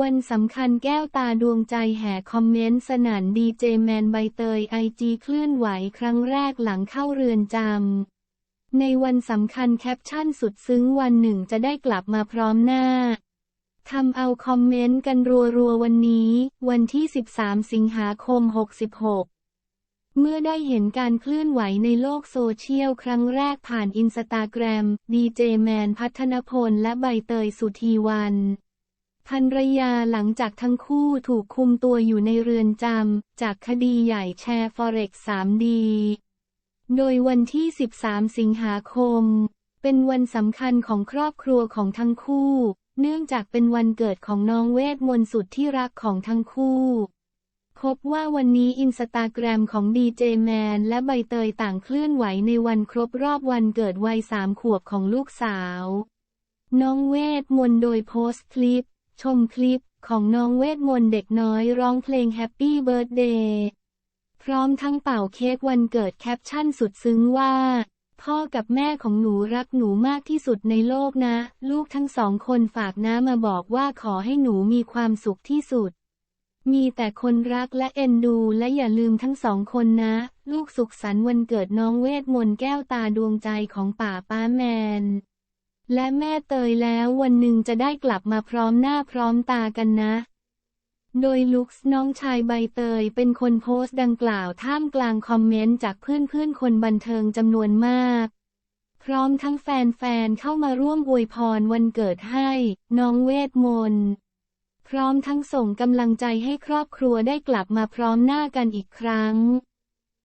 วันสำคัญแก้วตาดวงใจแห่คอมเมนต์สนันดีเจแมนใบเตยไอจีเคลื่อนไหวครั้งแรกหลังเข้าเรือนจำ ในวันสำคัญแคปชั่นสุดซึ้งวันหนึ่งจะได้กลับมาพร้อมหน้าทำเอาคอมเมนต์กันรัวๆวันนี้ วันที่ 13 สิงหาคม 66 เมื่อได้เห็นการเคลื่อนไหวในโลกโซเชียลครั้งแรกผ่านอินสตาแกรมดีเจแมนพัฒนพลและใบเตยสุธีวัน ภรรยาหลังจากทั้งคู่ถูกคุมตัวอยู่ในเรือนจำ จากคดีใหญ่แชร์ Forex 3D โดยวันที่ 13 สิงหาคม เป็นวันสำคัญของครอบครัวของทั้งคู่ เนื่องจากเป็นวันเกิดของน้องเวทมนต์สุดที่รักของทั้งคู่พบว่าวันนี้อินสตาแกรมของดีเจแมนและใบเตยต่างเคลื่อนไหวในวันครบรอบวันเกิดวัยสามขวบของลูกสาว น้องเวทมนต์โดยโพสต์คลิป ชมคลิปของน้องเวทมนต์เด็กน้อยร้องเพลงแฮปปี้เบิร์ดเดย์พร้อมทั้งเป่าเค้กวันเกิดแคปชั่นสุดซึ้งว่า พ่อกับแม่ของหนูรักหนูมากที่สุดในโลกนะ ลูกทั้งสองคนฝากน้ามาบอกว่าขอให้หนูมีความสุขที่สุด มีแต่คนรักและเอ็นดูและอย่าลืมทั้งสองคนนะ ลูกสุขสันต์วันเกิดน้องเวทมนต์แก้วตาดวงใจของป่าป้าแมน และแม่เตยแล้ววันหนึ่งจะได้กลับมาพร้อมหน้าพร้อมตากันนะ โดยลุคส์น้องชายใบเตยเป็นคนโพสต์ดังกล่าวท่ามกลางคอมเมนต์จากเพื่อนๆคนบันเทิงจำนวนมาก พร้อมทั้งแฟนๆเข้ามาร่วมอวยพรวันเกิดให้ น้องเวทมนต์พร้อมทั้งส่งกำลังใจให้ครอบครัวได้กลับมาพร้อมหน้ากันอีกครั้ง